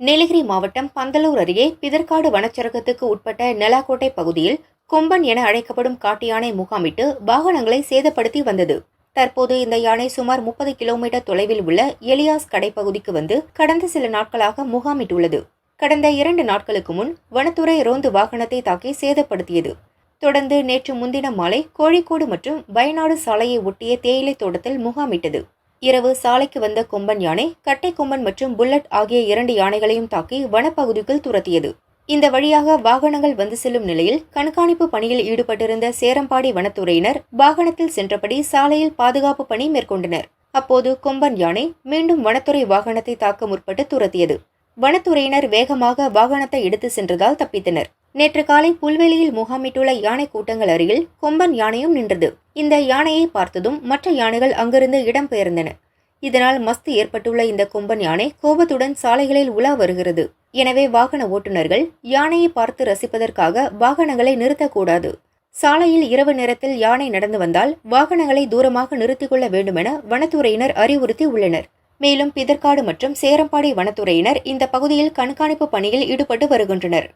நீலகிரி மாவட்டம் பந்தலூர் அருகே பிதற்காடு வனச்சரகத்துக்கு உட்பட்ட நெலாக்கோட்டை பகுதியில் கொம்பன் என அழைக்கப்படும் காட்டு யானை முகாமிட்டு வாகனங்களை சேதப்படுத்தி வந்தது. தற்போது இந்த யானை சுமார் முப்பது கிலோமீட்டர் தொலைவில் உள்ள எலியாஸ் கடைப்பகுதிக்கு வந்து கடந்த சில நாட்களாக முகாமிட்டுள்ளது. கடந்த இரண்டு நாட்களுக்கு முன் வனத்துறை ரோந்து வாகனத்தை தாக்கி சேதப்படுத்தியது. தொடர்ந்து நேற்று முன்தினம் மாலை கோழிக்கோடு மற்றும் வயநாடு சாலையை ஒட்டிய தேயிலை தோட்டத்தில் முகாமிட்டது. இரவு சாலைக்கு வந்த கொம்பன் யானை கட்டை கொம்பன் மற்றும் புல்லட் ஆகிய இரண்டு யானைகளையும் தாக்கி வனப்பகுதிக்குள் துரத்தியது. இந்த வழியாக வாகனங்கள் வந்து செல்லும் நிலையில் கண்காணிப்பு பணியில் ஈடுபட்டிருந்த சேரம்பாடி வனத்துறையினர் வாகனத்தில் சென்றபடி சாலையில் பாதுகாப்பு பணி மேற்கொண்டனர். அப்போது கொம்பன் யானை மீண்டும் வனத்துறை வாகனத்தை தாக்க முற்பட்டு துரத்தியது. வனத்துறையினர் வேகமாக வாகனத்தை எடுத்து சென்றதால் தப்பித்தனர். நேற்று காலை புல்வெளியில் முகாமிட்டுள்ள யானை கூட்டங்கள் அருகில் கொம்பன் யானையும் நின்றது. இந்த யானையை பார்த்ததும் மற்ற யானைகள் அங்கிருந்து இடம்பெயர்ந்தன இதனால் மஸ்து ஏற்பட்டுள்ள இந்த கொம்பன் யானை கோபத்துடன் சாலைகளில் உலா வருகிறது. எனவே வாகன ஓட்டுநர்கள் யானையை பார்த்து ரசிப்பதற்காக வாகனங்களை நிறுத்தக்கூடாது. சாலையில் இரவு நேரத்தில் யானை நடந்து வந்தால் வாகனங்களை தூரமாக நிறுத்திக் கொள்ள வேண்டுமென வனத்துறையினர் அறிவுறுத்தி உள்ளனர் மேலும் பிதற்காடு மற்றும் சேரம்பாடி வனத்துறையினர் இந்த பகுதியில் கண்காணிப்பு பணியில் ஈடுபட்டு வருகின்றனர்.